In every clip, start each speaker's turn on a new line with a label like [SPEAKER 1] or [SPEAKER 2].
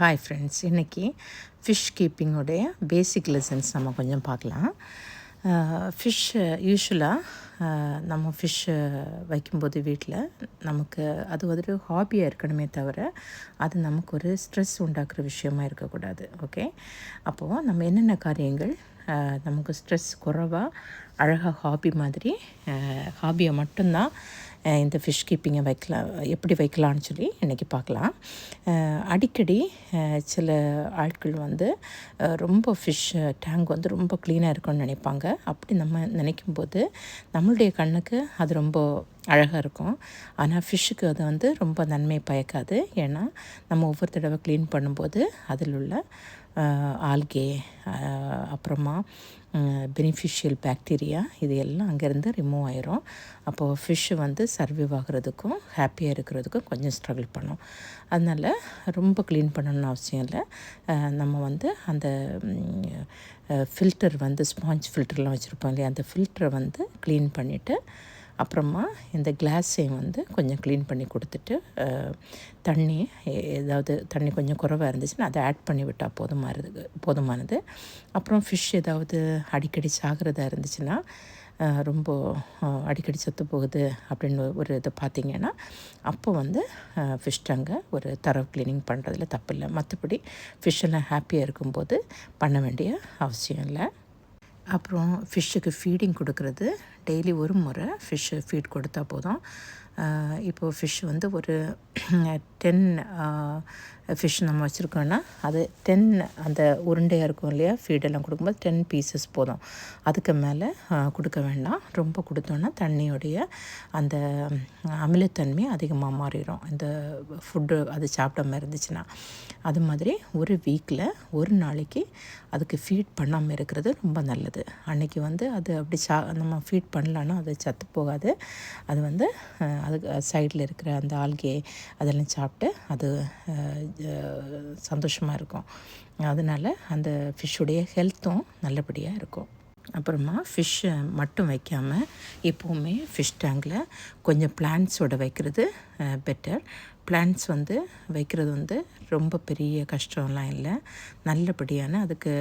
[SPEAKER 1] Hi friends இன்றைக்கி fish கீப்பிங்கோடைய basic lessons நம்ம கொஞ்சம் பார்க்கலாம். ஃபிஷ் யூஸ்வலாக நம்ம ஃபிஷ்ஷை வைக்கும்போது வீட்டில் நமக்கு அது ஒரு ஹாபியாக இருக்கணுமே தவிர அது நமக்கு ஒரு ஸ்ட்ரெஸ் உண்டாக்குற விஷயமா இருக்கக்கூடாது. ஓகே அப்போது நம்ம என்னென்ன காரியங்கள் நமக்கு ஸ்ட்ரெஸ் குறைவாக அழகாக ஹாபி மாதிரி ஹாபியை மட்டும்தான் இந்த ஃபிஷ் கீப்பிங்கை வைக்கலாம் எப்படி வைக்கலாம்னு சொல்லி இன்றைக்கி பார்க்கலாம். அடிக்கடி சில ஆட்கள் வந்து ரொம்ப ஃபிஷ் டேங்க் வந்து ரொம்ப க்ளீனாக இருக்கும்னு நினைப்பாங்க. அப்படி நம்ம நினைக்கும்போது நம்மளுடைய கண்ணுக்கு அது ரொம்ப அழகாக இருக்கும். ஆனால் ஃபிஷ்ஷுக்கு அது வந்து ரொம்ப நன்மை பயக்காது. ஏன்னா நம்ம ஒவ்வொரு தடவை க்ளீன் பண்ணும்போது அதில் உள்ள ஆல்கே அப்புறமா பெனிஃபிஷியல் பாக்டீரியா இது எல்லாம் அங்கேருந்து ரிமூவ் ஆயிரும். அப்போது ஃபிஷ்ஷு வந்து சர்வைவ் ஆகிறதுக்கும் ஹாப்பியாக இருக்கிறதுக்கும் கொஞ்சம் ஸ்ட்ரகிள் பண்ணும். அதனால் ரொம்ப க்ளீன் பண்ணணும்னு அவசியம் இல்லை. நம்ம வந்து அந்த ஃபில்டர் வந்து ஸ்பாஞ்ச் ஃபில்டர்லாம் வச்சுருப்போம் இல்லையா? அந்த ஃபில்டரை வந்து க்ளீன் பண்ணிவிட்டு அப்புறமா இந்த கிளாஸையும் வந்து கொஞ்சம் க்ளீன் பண்ணி கொடுத்துட்டு தண்ணி ஏதாவது தண்ணி கொஞ்சம் குறைவாக இருந்துச்சுன்னா அதை ஆட் பண்ணி விட்டால் போதுமானது போதுமானது. அப்புறம் ஃபிஷ் ஏதாவது அடிக்கடி சாகிறதா இருந்துச்சுன்னா ரொம்ப அடிக்கடி செத்து போகுது அப்படின்னு ஒரு இதை பார்த்திங்கன்னா அப்போ வந்து ஃபிஷ் டங்கை ஒரு தரவு க்ளீனிங் பண்ணுறதுல தப்பில்லை. மற்றபடி ஃபிஷ்ஷெல்லாம் ஹாப்பியாக இருக்கும்போது பண்ண வேண்டிய அவசியம் இல்லை. அப்புறம் ஃபிஷ்ஷுக்கு ஃபீடிங் கொடுக்கறது. டெய்லி ஒரு முறை ஃபிஷ்ஷு ஃபீட் கொடுத்தா போதும். இப்போது ஃபிஷ் வந்து ஒரு டென் ஃபிஷ் நம்ம வச்சுருக்கோன்னா அது டென் அந்த உருண்டையாக இருக்கும் இல்லையா? ஃபீடெல்லாம் கொடுக்கும்போது டென் பீசஸ் போதும். அதுக்கு மேலே கொடுக்க வேண்டாம். ரொம்ப கொடுத்தோன்னா தண்ணியோடைய அந்த அமிலத்தன்மை அதிகமாக மாறிடும் இந்த ஃபுட்டு அது சாப்பிடாம இருந்துச்சுன்னா. அது மாதிரி ஒரு வீக்கில் ஒரு நாளைக்கு அதுக்கு ஃபீட் பண்ணாமல் இருக்கிறது ரொம்ப நல்லது. அன்னைக்கு வந்து அது அப்படி சா நம்ம ஃபீட் பண்ணலான்னா அது சத்து போகாது. அது வந்து அதுக்கு சைடில் இருக்கிற அந்த ஆல்கே அதெல்லாம் சாப்பிட்டு அது சந்தோஷமாக இருக்கும். அதனால் அந்த ஃபிஷ்ஷுடைய ஹெல்த்தும் நல்லபடியாக இருக்கும். அப்புறமா ஃபிஷ்ஷை மட்டும் வைக்காமல் எப்போவுமே ஃபிஷ் டேங்கில் கொஞ்சம் பிளான்ட்ஸோடு வைக்கிறது பெட்டர் பிளான்ட்ஸ் வந்து வைக்கிறது வந்து ரொம்ப பெரிய கஷ்டம்லாம் இல்லை. நல்லபடியான அதுக்கு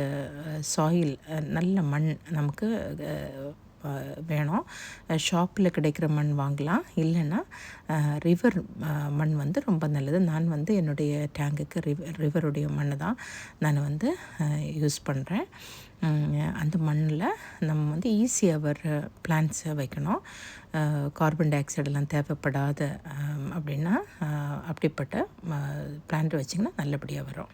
[SPEAKER 1] சாயில் நல்ல மண் நமக்கு வேணும். ஷாப்பில் கிடைக்கிற மண் வாங்கலாம். இல்லைன்னா ரிவர் மண் வந்து ரொம்ப நல்லது. நான் வந்து என்னுடைய டேங்குக்கு ரிவர் ரிவருடைய மண் தான் நான் வந்து யூஸ் பண்ணுறேன் அந்த மண்ணில் நம்ம வந்து ஈஸியாக வர பிளான்ஸை வைக்கணும். கார்பன் டை ஆக்சைடெல்லாம் தேவைப்படாத அப்படின்னா அப்படிப்பட்ட பிளான்ட் வச்சிங்கன்னா நல்லபடியாக வரும்.